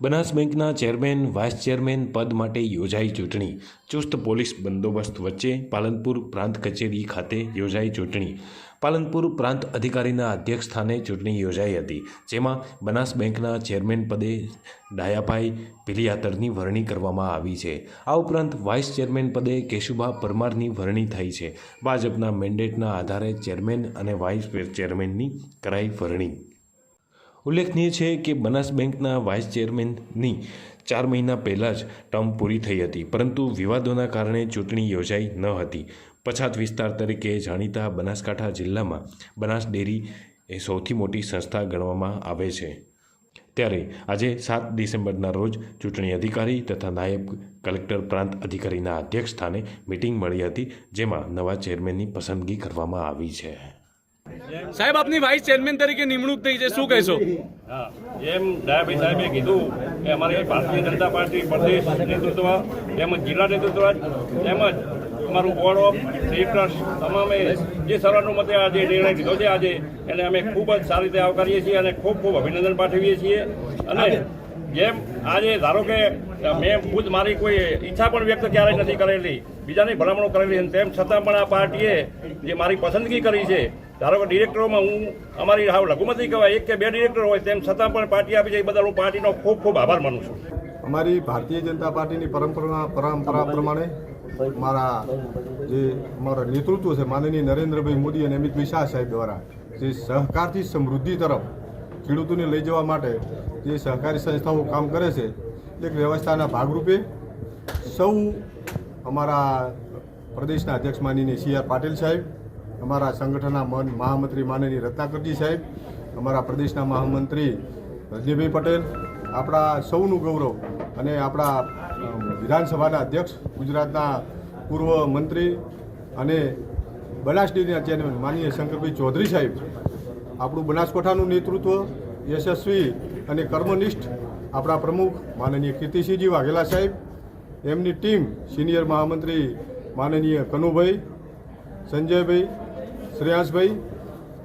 બનાસ બેંકના chairman, vice chairman પદ માટે યોજાઈ ચૂંટણી. ચુસ્ત પોલીસ બંદોબસ્ત વચ્ચે પાલનપુર પ્રાંત કચેરી ખાતે યોજાઈ ચૂંટણી. પાલનપુર પ્રાંત અધિકારીના અધ્યક્ષ સ્થાને ચૂંટણી યોજાઈ હતી, જેમાં બનાસ બેંકના ચેરમેન પદે ડાયાભાઈ પિલિયાતરની વરણી કરવામાં આવી છે. આ ઉપરાંત વાઇસ ચેરમેન પદે કેશુભા પરમારની વરણી થઈ છે. ભાજપના મેન્ડેટના આધારે ચેરમેન અને વાઇસ ચેરમેનની કરાઈ વરણી. ઉલ્લેખનીય છે કે બનાસ બેંકના વાઇસ ચેરમેનની ચાર મહિના પહેલાં જ ટર્મ પૂરી થઈ હતી, પરંતુ વિવાદોના કારણે ચૂંટણી યોજાઈ ન હતી. પછાત વિસ્તાર તરીકે જાણીતા બનાસકાંઠા જિલ્લામાં બનાસ ડેરી એ સૌથી મોટી સંસ્થા ગણવામાં આવે છે. ત્યારે આજે સાત ડિસેમ્બરના રોજ ચૂંટણી અધિકારી તથા નાયબ કલેક્ટર પ્રાંત અધિકારીના અધ્યક્ષ સ્થાને મિટિંગ મળી હતી, જેમાં નવા ચેરમેનની પસંદગી કરવામાં આવી છે. સાહેબ, આપની વાઇસ ચેરમેન તરીકે નિમણૂક થઈ છે. શું કહેશો? જેમ ડાયાભાઈ સાહેબે કીધું કે અમારી ભારતીય જનતા પાર્ટી પ્રદેશ નેતૃત્વ તેમજ જિલ્લા નેતૃત્વ તેમજ અમારું બોર્ડ ઓફ ડિરેક્ટર્સ તમામે જે સર્વાનુમતે મતે આજે નિર્ણય લીધો છે આજે, એને અમે ખૂબ જ સારી રીતે આવકારીએ છીએ અને ખૂબ ખૂબ અભિનંદન પાઠવીએ છીએ. અને જેમ આજે ધારો કે મેં ખુદ મારી કોઈ ઈચ્છા પણ વ્યક્ત ક્યારેય નથી કરેલી, બીજાની ભલામણો કરેલી છે. તેમ છતાં પણ આ પાર્ટીએ જે મારી પસંદગી કરી છે ધારો કે ડિરેક્ટરોમાં હું અમારી હાવ લઘુમતી કહેવાય, એક કે બે ડિરેક્ટર હોય તેમ છતાં પણ પાર્ટી આપી છે એ બદલ હું પાર્ટીનો ખૂબ ખૂબ આભાર માનું છું. અમારી ભારતીય જનતા પાર્ટીની પરંપરા પરંપરા પ્રમાણે મારા જે અમારા નેતૃત્વ છે, માનનીય નરેન્દ્રભાઈ મોદી અને અમિતભાઈ શાહ સાહેબ દ્વારા જે સહકારથી સમૃદ્ધિ તરફ ખેડૂતોને લઈ જવા માટે જે સહકારી સંસ્થાઓ કામ કરે છે, એક વ્યવસ્થાના ભાગરૂપે સૌ અમારા પ્રદેશના અધ્યક્ષ માનીને સી આર પાટીલ સાહેબ અમારા સંગઠનના મન મહામંત્રી માનનીય રત્નાકરજી સાહેબ, અમારા પ્રદેશના મહામંત્રી રજનીભાઈ પટેલ, આપણા સૌનું ગૌરવ અને આપણા વિધાનસભાના અધ્યક્ષ, ગુજરાતના પૂર્વ મંત્રી અને બનાસ ડેરીના ચેરમેન માનનીય શંકરભાઈ ચૌધરી સાહેબ, આપણું બનાસકાંઠાનું નેતૃત્વ યશસ્વી અને કર્મનિષ્ઠ આપણા પ્રમુખ માનનીય કીર્તિસિંહજી વાઘેલા સાહેબ, એમની ટીમ સિનિયર મહામંત્રી માનનીય કનુભાઈ, સંજયભાઈ શ્રેયાંશભાઈ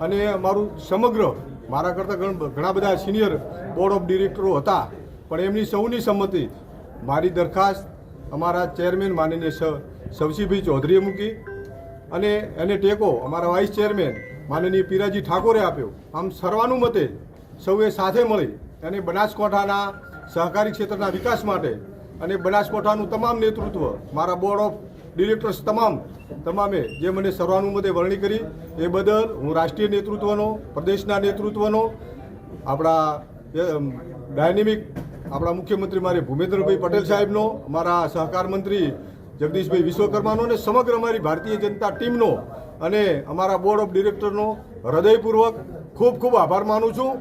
અને અમારું સમગ્ર, મારા કરતાં ઘણ- બધા સિનિયર બોર્ડ ઓફ ડિરેક્ટરો હતા, પણ એમની સૌની સંમતિ મારી દરખાસ્ત અમારા ચેરમેન માનનીય સવસીભાઈ ચૌધરીએ મૂકી અને એને ટેકો અમારા વાઇસ ચેરમેન માનનીય પીરાજી ઠાકોરે આપ્યો. આમ સર્વાનુમતે સૌએ સાથે મળી અને બનાસકાંઠાના સહકારી ક્ષેત્રના વિકાસ માટે અને બનાસકાંઠાનું તમામ નેતૃત્વ મારા બોર્ડ ઓફ ડિરેક્ટર્સ તમામ, તમામે જે મને સર્વાનુમતે વરણી કરી, એ બદલ હું રાષ્ટ્રીય નેતૃત્વનો, પ્રદેશના નેતૃત્વનો, આપણા ડાયનેમિક, આપણા મુખ્યમંત્રી મારે ભૂપેન્દ્રભાઈ પટેલ સાહેબનો, અમારા સહકાર મંત્રી જગદીશભાઈ વિશ્વકર્માનો અને સમગ્ર અમારી ભારતીય જનતા ટીમનો અને અમારા બોર્ડ ઓફ ડિરેક્ટરનો હૃદયપૂર્વક ખૂબ ખૂબ આભાર માનું છું.